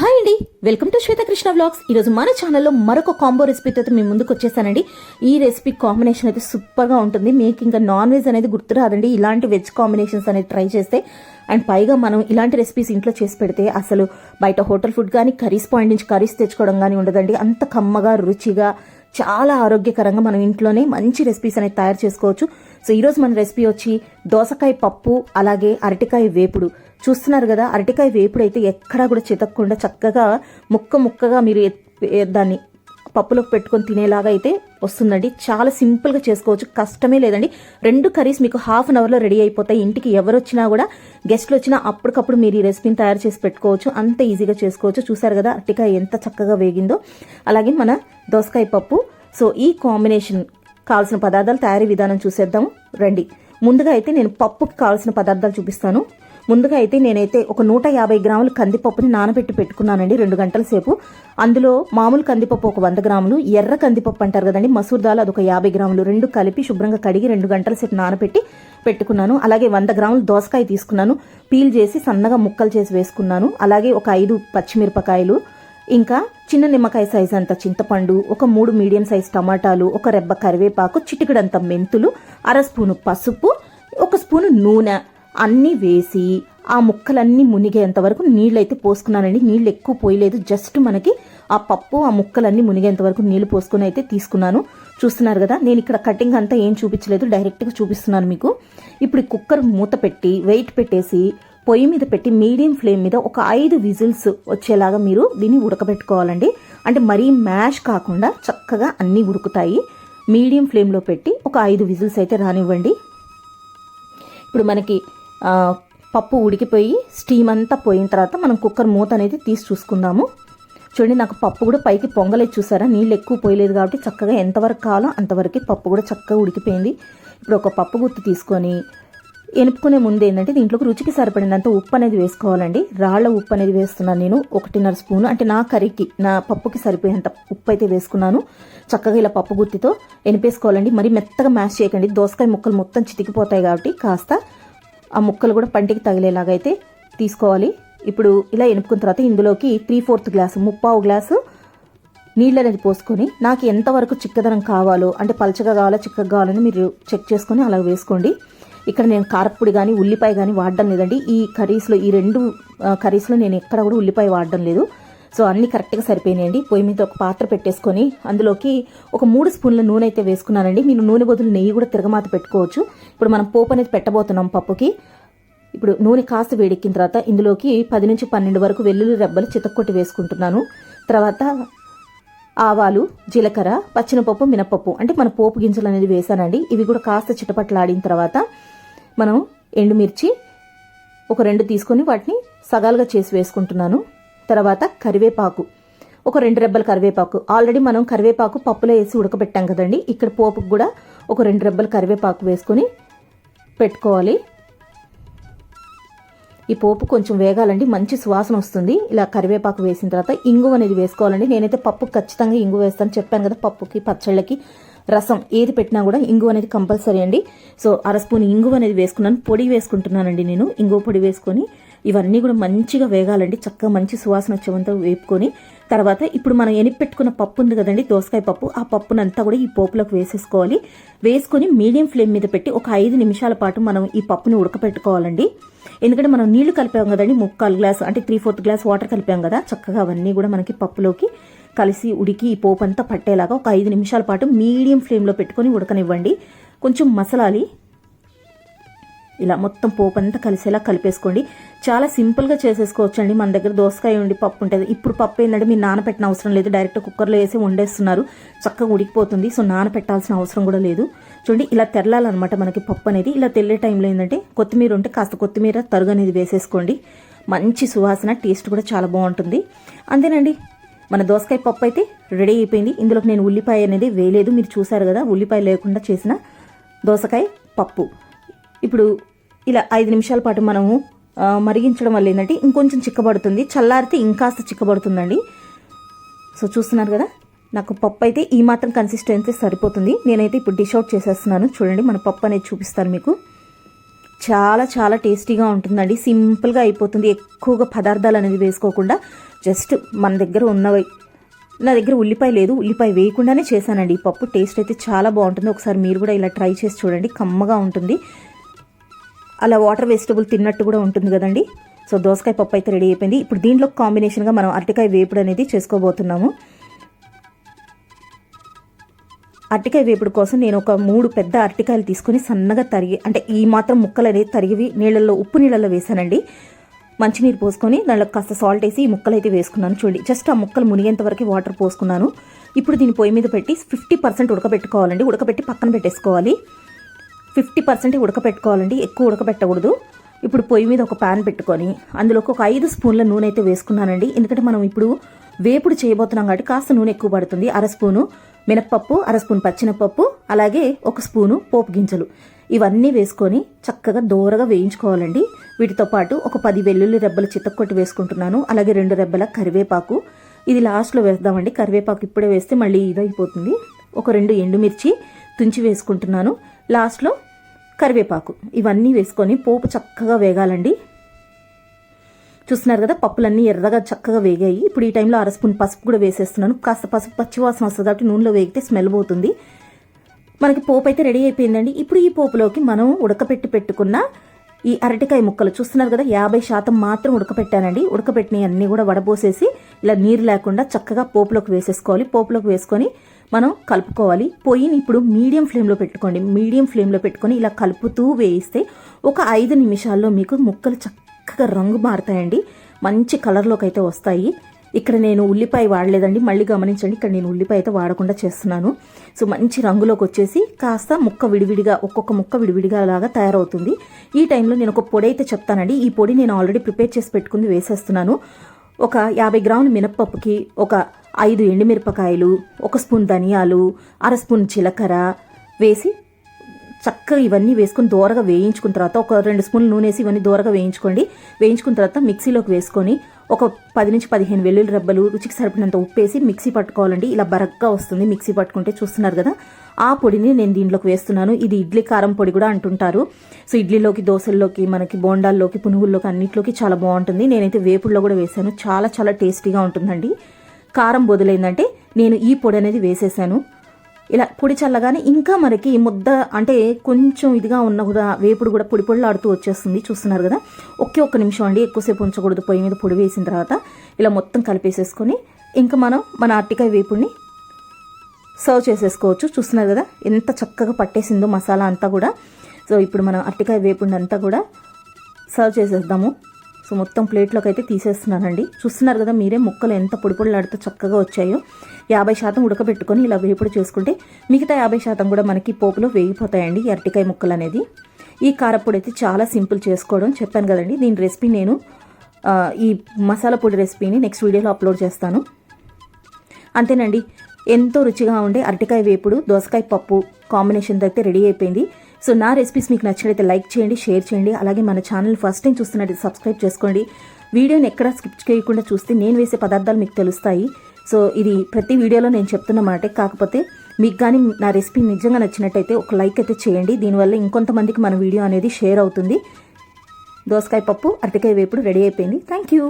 Hi అండి. Welcome to Swethakrishna vlogs. ఈరోజు మన ఛానల్లో మరొక కాంబో రెసిపీతో మేము మీ ముందుకు వచ్చేసానండి. ఈ రెసిపీ కాంబినేషన్ అయితే సూపర్గా ఉంటుంది. మీకు ఇంకా నాన్ వెజ్ అనేది గుర్తు రాదండి. ఇలాంటి వెజ్ కాంబినేషన్స్ అనేది ట్రై చేస్తే అండ్ పైగా మనం ఇలాంటి రెసిపీస్ ఇంట్లో చేసి పెడితే అసలు బయట హోటల్ ఫుడ్ కానీ కర్రీస్ పాయింట్ నుంచి కర్రీస్ తెచ్చుకోవడం కానీ ఉండదండి. అంత కమ్మగా రుచిగా చాలా ఆరోగ్యకరంగా మనం ఇంట్లోనే మంచి రెసిపీస్ అనేది తయారు చేసుకోవచ్చు. సో ఈరోజు మన రెసిపీ వచ్చి దోసకాయ పప్పు అలాగే అరటికాయ వేపుడు. చూస్తున్నారు కదా అరటికాయ వేపుడు అయితే ఎక్కడా కూడా చితక్కుండా చక్కగా ముక్క ముక్కగా మీరు దాన్ని పప్పులోకి పెట్టుకొని తినేలాగా అయితే వస్తుందండి. చాలా సింపుల్గా చేసుకోవచ్చు కష్టమే లేదండి. రెండు కర్రీస్ మీకు హాఫ్ అన్ అవర్లో రెడీ అయిపోతాయి. ఇంటికి ఎవరు వచ్చినా కూడా గెస్ట్లు వచ్చినా అప్పటికప్పుడు మీరు ఈ రెసిపీని తయారు చేసి పెట్టుకోవచ్చు. అంత ఈజీగా చేసుకోవచ్చు. చూసారు కదా అరటికాయ ఎంత చక్కగా వేగిందో. అలాగే మన దోసకాయ పప్పు. సో ఈ కాంబినేషన్ కావాల్సిన పదార్థాలు తయారీ విధానం చూసేద్దాం రండి. ముందుగా అయితే నేను పప్పుకి కావాల్సిన పదార్థాలు చూపిస్తాను. ముందుగా అయితే నేనైతే ఒక నూట యాభై గ్రాముల కందిపప్పుని నానబెట్టి పెట్టుకున్నానండి రెండు గంటల సేపు. అందులో మామూలు కందిపప్పు ఒక వంద గ్రాములు ఎర్ర కందిపప్పు అంటారు కదండి మసూర్ దాల్ అదొక యాభై గ్రాములు రెండు కలిపి శుభ్రంగా కడిగి రెండు గంటల సేపు నానబెట్టి పెట్టుకున్నాను. అలాగే వంద గ్రాములు దోసకాయ తీసుకున్నాను. పీల్ చేసి సన్నగా ముక్కలు చేసి వేసుకున్నాను. అలాగే ఒక ఐదు పచ్చిమిరపకాయలు ఇంకా చిన్న నిమ్మకాయ సైజ్ అంత చింతపండు ఒక మూడు మీడియం సైజ్ టమాటాలు ఒక రెబ్బ కరివేపాకు చిటికడంత మెంతులు అర స్పూను పసుపు ఒక స్పూను నూనె అన్నీ వేసి ఆ ముక్కలన్నీ మునిగేంత వరకు నీళ్ళైతే పోసుకున్నానండి. నీళ్ళు ఎక్కువ పోయలేదు. జస్ట్ మనకి ఆ పప్పు ఆ ముక్కలన్నీ మునిగేంత వరకు నీళ్ళు పోసుకుని అయితే తీసుకున్నాను. చూస్తున్నారు కదా నేను ఇక్కడ కటింగ్ అంతా ఏం చూపించలేదు. డైరెక్ట్గా చూపిస్తున్నాను మీకు. ఇప్పుడు కుక్కర్ మూత పెట్టి వెయిట్ పెట్టేసి పొయ్యి మీద పెట్టి మీడియం ఫ్లేమ్ మీద ఒక ఐదు విజిల్స్ వచ్చేలాగా మీరు దీన్ని ఉడకబెట్టుకోవాలండి. అంటే మరీ మ్యాష్ కాకుండా చక్కగా అన్నీ ఉడుకుతాయి. మీడియం ఫ్లేమ్లో పెట్టి ఒక ఐదు విజిల్స్ అయితే రానివ్వండి. ఇప్పుడు మనకి పప్పు ఉడికిపోయి స్టీమ్ అంతా పోయిన తర్వాత మనం కుక్కర్ మూత అనేది తీసి చూసుకుందాము. చూడండి నాకు పప్పు కూడా పైకి పొంగలేదు చూసారా? నీళ్ళు ఎక్కువ పోయలేదు కాబట్టి చక్కగా ఎంతవరకు కావాలో అంతవరకు పప్పు కూడా చక్కగా ఉడికిపోయింది. ఇప్పుడు ఒక పప్పు గుత్తి తీసుకొని ఎనుపుకునే ముందు ఏంటంటే దీంట్లోకి రుచికి సరిపడినంత ఉప్పు అనేది వేసుకోవాలండి. రాళ్ళ ఉప్పు అనేది వేస్తున్నాను నేను ఒకటిన్నర స్పూన్. అంటే నా కర్రీకి నా పప్పుకి సరిపోయేంత ఉప్పు అయితే వేసుకున్నాను. చక్కగా ఇలా పప్పు గుత్తితో ఎనిపేసుకోవాలండి. మరి మెత్తగా మ్యాష్ చేయకండి. దోసకాయ ముక్కలు మొత్తం చితికిపోతాయి కాబట్టి కాస్త ఆ ముక్కలు కూడా పంటికి తగిలేలాగా అయితే తీసుకోవాలి. ఇప్పుడు ఇలా ఎనుపుకున్న తర్వాత ఇందులోకి త్రీ ఫోర్త్ గ్లాసు ముప్పావు గ్లాసు నీళ్ళు అనేది పోసుకొని నాకు ఎంతవరకు చిక్కదనం కావాలో అంటే పలచగా కావాలా చిక్కగా కావాలని మీరు చెక్ చేసుకొని అలా వేసుకోండి. ఇక్కడ నేను కారప్పొడి కానీ ఉల్లిపాయ కానీ వాడడం లేదండి. ఈ కర్రీస్లో ఈ రెండు కర్రీస్లో నేను ఎక్కడ కూడా ఉల్లిపాయ వాడడం లేదు. సో అన్ని కరెక్ట్గా సరిపోయినాయండి. పొయ్యి మీద ఒక పాత్ర పెట్టేసుకొని అందులోకి ఒక మూడు స్పూన్ల నూనె అయితే వేసుకున్నానండి. మీరు నూనె బదులు నెయ్యి కూడా తిరగమాత పెట్టుకోవచ్చు. ఇప్పుడు మనం పోపు అనేది పెట్టబోతున్నాం పప్పుకి. ఇప్పుడు నూనె కాస్త వేడెక్కిన తర్వాత ఇందులోకి పది నుంచి పన్నెండు వరకు వెల్లుల్లి రెబ్బలు చితక్కొట్టి వేసుకుంటున్నాను. తర్వాత ఆవాలు జీలకర్ర పచ్చినపప్పు మినపప్పు. అంటే మన పోపు గింజలు అనేది వేసానండి. ఇవి కూడా కాస్త చిటపట్లాడిన తర్వాత మనం ఎండుమిర్చి ఒక రెండు తీసుకొని వాటిని సగాలుగా చేసి వేసుకుంటున్నాను. తర్వాత కరివేపాకు ఒక రెండు రెబ్బల కరివేపాకు. ఆల్రెడీ మనం కరివేపాకు పప్పులో వేసి ఉడకబెట్టాం కదండి. ఇక్కడ పోపుకు కూడా ఒక రెండు రెబ్బల కరివేపాకు వేసుకొని పెట్టుకోవాలి. ఈ పోపు కొంచెం వేగాలండి. మంచి సువాసన వస్తుంది. ఇలా కరివేపాకు వేసిన తర్వాత ఇంగు అనేది వేసుకోవాలండి. నేనైతే పప్పు ఖచ్చితంగా ఇంగు వేస్తాను. చెప్పాను కదా పప్పుకి పచ్చళ్ళకి. రసం ఏది పెట్టినా కూడా ఇంగువ అనేది కంపల్సరీ అండి. సో అర స్పూన్ ఇంగువ అనేది వేసుకున్నాను. పొడి వేసుకుంటున్నానండి నేను. ఇంగువ పొడి వేసుకొని ఇవన్నీ కూడా మంచిగా వేగాలండి. చక్కగా మంచి సువాసన వచ్చేవంతా వేపుకొని తర్వాత ఇప్పుడు మనం ఎనిపి పెట్టుకున్న పప్పు ఉంది కదండి దోసకాయ పప్పు. ఆ పప్పునంతా కూడా ఈ పోపులోకి వేసేసుకోవాలి. వేసుకొని మీడియం ఫ్లేమ్ మీద పెట్టి ఒక ఐదు నిమిషాల పాటు మనం ఈ పప్పుని ఉడకపెట్టుకోవాలండి. ఎందుకంటే మనం నీళ్ళు కలిపాం కదండి ముక్కాలు గ్లాస్ అంటే త్రీ ఫోర్త్ గ్లాస్ వాటర్ కలిపాం కదా చక్కగా అవన్నీ కూడా మనకి పప్పులోకి కలిసి ఉడికి ఈ పోపు అంతా పట్టేలాగా ఒక ఐదు నిమిషాల పాటు మీడియం ఫ్లేమ్లో పెట్టుకొని ఉడకనివ్వండి. కొంచెం మసలాలి. ఇలా మొత్తం పోపు అంతా కలిసేలా కలిపేసుకోండి. చాలా సింపుల్గా చేసేసుకోవచ్చండి. మన దగ్గర దోసకాయ ఉండి పప్పు ఉంటుంది. ఇప్పుడు పప్పు ఏంటంటే మీరు నానపెట్టిన అవసరం లేదు. డైరెక్ట్ కుక్కర్లో వేసి వండేస్తున్నారు. చక్కగా ఉడికిపోతుంది. సో నానపెట్టాల్సిన అవసరం కూడా లేదు. చూడండి ఇలా తెరలాలన్నమాట మనకి పప్పు అనేది. ఇలా తెల్లే టైంలో ఏంటంటే కొత్తిమీర ఉంటే కాస్త కొత్తిమీర తరుగు అనేది వేసేసుకోండి. మంచి సువాసన టేస్ట్ కూడా చాలా బాగుంటుంది. అంతేనండి. మన దోసకాయ పప్పు అయితే రెడీ అయిపోయింది. ఇందులోకి నేను ఉల్లిపాయ అనేది వేయలేదు. మీరు చూసారు కదా ఉల్లిపాయ లేకుండా చేసిన దోసకాయ పప్పు. ఇప్పుడు ఇలా ఐదు నిమిషాల పాటు మనము మరిగించడం వల్ల ఏంటంటే ఇంకొంచెం చిక్కబడుతుంది. చల్లారితే ఇంకాస్త చిక్కబడుతుందండి. సో చూస్తున్నారు కదా నాకు పప్పు అయితే ఈ మాత్రం కన్సిస్టెన్సీ సరిపోతుంది. నేనైతే ఇప్పుడు డిష్ అవుట్ చేసేస్తున్నాను. చూడండి మన పప్పు అనేది చూపిస్తాను మీకు. చాలా చాలా టేస్టీగా ఉంటుందండి. సింపుల్గా అయిపోతుంది. ఎక్కువగా పదార్థాలు అనేది వేసుకోకుండా జస్ట్ మన దగ్గర ఉన్నవి. నా దగ్గర ఉల్లిపాయ లేదు ఉల్లిపాయ వేయకుండానే చేశానండి. ఈ పప్పు టేస్ట్ అయితే చాలా బాగుంటుంది. ఒకసారి మీరు కూడా ఇలా ట్రై చేసి చూడండి. కమ్మగా ఉంటుంది. అలా వాటర్ వెజిటబుల్ తిన్నట్టు కూడా ఉంటుంది కదండి. సో దోసకాయ పప్పు అయితే రెడీ అయిపోయింది. ఇప్పుడు దీంట్లో కాంబినేషన్గా మనం అరటికాయ వేపుడు అనేది చేసుకోబోతున్నాము. అరటికాయ వేపుడు కోసం నేను ఒక మూడు పెద్ద అరటికాయలు తీసుకొని సన్నగా తరిగి అంటే ఈ మాత్రం ముక్కలు అనేది తరిగి నీళ్ళల్లో ఉప్పు నీళ్ళల్లో వేసానండి మంచినీరు పోసుకొని దాంట్లో కాస్త సాల్ట్ వేసి ఈ ముక్కలు అయితే వేసుకున్నాను. చూడండి జస్ట్ ఆ ముక్కలు మునిగేంత వరకు వాటర్ పోసుకున్నాను. ఇప్పుడు దీన్ని పొయ్యి మీద పెట్టి ఫిఫ్టీ పర్సెంట్ ఉడకబెట్టుకోవాలండి. ఉడకబెట్టి పక్కన పెట్టేసుకోవాలి. ఫిఫ్టీ పర్సెంట్ ఉడకపెట్టుకోవాలండి ఎక్కువ ఉడకబెట్టకూడదు. ఇప్పుడు పొయ్యి మీద ఒక ప్యాన్ పెట్టుకొని అందులోకి ఒక ఐదు స్పూన్ల నూనె అయితే వేసుకున్నానండి. ఎందుకంటే మనం ఇప్పుడు వేపుడు చేయబోతున్నాం కాబట్టి కాస్త నూనె ఎక్కువ పడుతుంది. అర స్పూను మినప్పప్పు అర స్పూన్ పచ్చినపప్పు అలాగే ఒక స్పూను పోపు గింజలు. ఇవన్నీ వేసుకొని చక్కగా దోరగా వేయించుకోవాలండి. వీటితో పాటు ఒక పది వెల్లుల్లి రెబ్బలు చితక్కొట్టి వేసుకుంటున్నాను. అలాగే రెండు రెబ్బల కరివేపాకు. ఇది లాస్ట్లో వేద్దామండి. కరివేపాకు ఇప్పుడే వేస్తే మళ్ళీ ఇదైపోతుంది. ఒక రెండు ఎండుమిర్చి తుంచి వేసుకుంటున్నాను. లాస్ట్లో కరివేపాకు. ఇవన్నీ వేసుకొని పోపు చక్కగా వేగాలండి. చూస్తున్నారు కదా పప్పులన్నీ ఎర్రగా చక్కగా వేగాయి. ఇప్పుడు ఈ టైంలో అర స్పూన్ పసుపు కూడా వేసేస్తున్నాను. కాస్త పసుపు పచ్చివాసన వస్తుంది కాబట్టి నూనెలో వేగితే స్మెల్ పోతుంది. మనకి పోపు అయితే రెడీ అయిపోయిందండి. ఇప్పుడు ఈ పోపులోకి మనం ఉడకపెట్టి పెట్టుకున్న ఈ అరటికాయ ముక్కలు చూస్తున్నారు కదా యాభై శాతం మాత్రం ఉడకపెట్టానండి. ఉడకపెట్టినవి అన్నీ కూడా వడబోసేసి ఇలా నీరు లేకుండా చక్కగా పోపులోకి వేసేసుకోవాలి. పోపులోకి వేసుకొని మనం కలుపుకోవాలి. పొయ్యిని ఇప్పుడు మీడియం ఫ్లేమ్లో పెట్టుకోండి. మీడియం ఫ్లేమ్లో పెట్టుకొని ఇలా కలుపుతూ వేయిస్తే ఒక ఐదు నిమిషాల్లో మీకు ముక్కలు చక్కగా రంగు మారుతాయండి. మంచి కలర్లోకి అయితే వస్తాయి. ఇక్కడ నేను ఉల్లిపాయ వాడలేదండి. మళ్ళీ గమనించండి ఇక్కడ నేను ఉల్లిపాయ అయితే వాడకుండా చేస్తున్నాను. సో మంచి రంగులోకి వచ్చేసి కాస్త ముక్క విడివిడిగా ఒక్కొక్క ముక్క విడివిడిగా లాగా తయారవుతుంది. ఈ టైంలో నేను ఒక పొడి అయితే చెప్తానండి. ఈ పొడి నేను ఆల్రెడీ ప్రిపేర్ చేసి పెట్టుకుంది వేసేస్తున్నాను. ఒక యాభై గ్రాముల మినప్పప్పుకి ఒక ఐదు ఎండుమిరపకాయలు ఒక స్పూన్ ధనియాలు అర స్పూన్ జీలకర్ర వేసి చక్కగా ఇవన్నీ వేసుకొని దూరగా వేయించుకున్న తర్వాత ఒక రెండు స్పూన్లు నూనె వేసి ఇవన్నీ దూరగా వేయించుకోండి. వేయించుకున్న తర్వాత మిక్సీలోకి వేసుకొని ఒక పది నుంచి పదిహేను వెల్లుల్లి రబ్బలు రుచికి సరిపడినంత ఉప్పేసి మిక్సీ పట్టుకోవాలండి. ఇలా బరగ్గా వస్తుంది మిక్సీ పట్టుకుంటే చూస్తున్నారు కదా. ఆ పొడిని నేను దీంట్లోకి వేస్తున్నాను. ఇది ఇడ్లీ కారం పొడి కూడా అంటుంటారు. సో ఇడ్లీలోకి దోశల్లోకి మనకి బోండాల్లోకి పునుగుల్లోకి అన్నిట్లోకి చాలా బాగుంటుంది. నేనైతే వేపుడులో కూడా వేసాను. చాలా చాలా టేస్టీగా ఉంటుందండి. కారం బదులైందంటే నేను ఈ పొడి అనేది వేసేసాను. ఇలా పొడి చల్లగానే ఇంకా మనకి ముద్ద అంటే కొంచెం ఇదిగా ఉన్న కూడా వేపుడు కూడా పొడి పొడిలాడుతూ వచ్చేస్తుంది. చూస్తున్నారు కదా? ఒకే ఒక్క నిమిషం అండి. ఎక్కువసేపు ఉంచకూడదు. పొయ్యి మీద పొడి వేసిన తర్వాత ఇలా మొత్తం కలిపేసేసుకొని ఇంకా మనం మన అరటికాయ వేపుడిని సర్వ్ చేసేసుకోవచ్చు. చూస్తున్నారు కదా? ఎంత చక్కగా పట్టేసిందో మసాలా అంతా కూడా. సో ఇప్పుడు మనం అరటికాయ వేపుడిని అంతా కూడా సర్వ్ చేసేద్దాము. సో మొత్తం ప్లేట్లోకి అయితే తీసేస్తున్నానండి. చూస్తున్నారు కదా మీరే ముక్కలు ఎంత పొడిపొడిలాడుతూ చక్కగా వచ్చాయో. యాభై శాతం ఉడకబెట్టుకొని ఇలా వేపుడు చేసుకుంటే మిగతా యాభై శాతం కూడా మనకి పోపులో వేగిపోతాయండి అరటికాయ ముక్కలు అనేది ఈ కారపొడి అయితే చాలా సింపుల్ చేసుకోవడం చెప్పాను కదండి. దీని రెసిపీ నేను ఈ మసాలా పొడి రెసిపీని నెక్స్ట్ వీడియోలో అప్లోడ్ చేస్తాను. అంతేనండి ఎంతో రుచిగా ఉండే అరటికాయ వేపుడు దోసకాయ పప్పు కాంబినేషన్ అయితే రెడీ అయిపోయింది. సో నా రెసిపీస్ మీకు నచ్చినట్లయితే లైక్ చేయండి షేర్ చేయండి. అలాగే మన ఛానల్ ఫస్ట్ టైం చూస్తున్నట్టు సబ్స్క్రైబ్ చేసుకోండి. వీడియోని ఎక్కడ స్కిప్ చేయకుండా చూస్తే నేను వేసే పదార్థాలు మీకు తెలుస్తాయి. సో ఇది ప్రతి వీడియోలో నేను చెప్తున్న మాటే. కాకపోతే మీకు కానీ నా రెసిపీ నిజంగా నచ్చినట్టయితే ఒక లైక్ అయితే చేయండి. దీనివల్ల ఇంకొంతమందికి మన వీడియో అనేది షేర్ అవుతుంది. దోసకాయ పప్పు అరటికాయ వేపుడు రెడీ అయిపోయింది. Thank you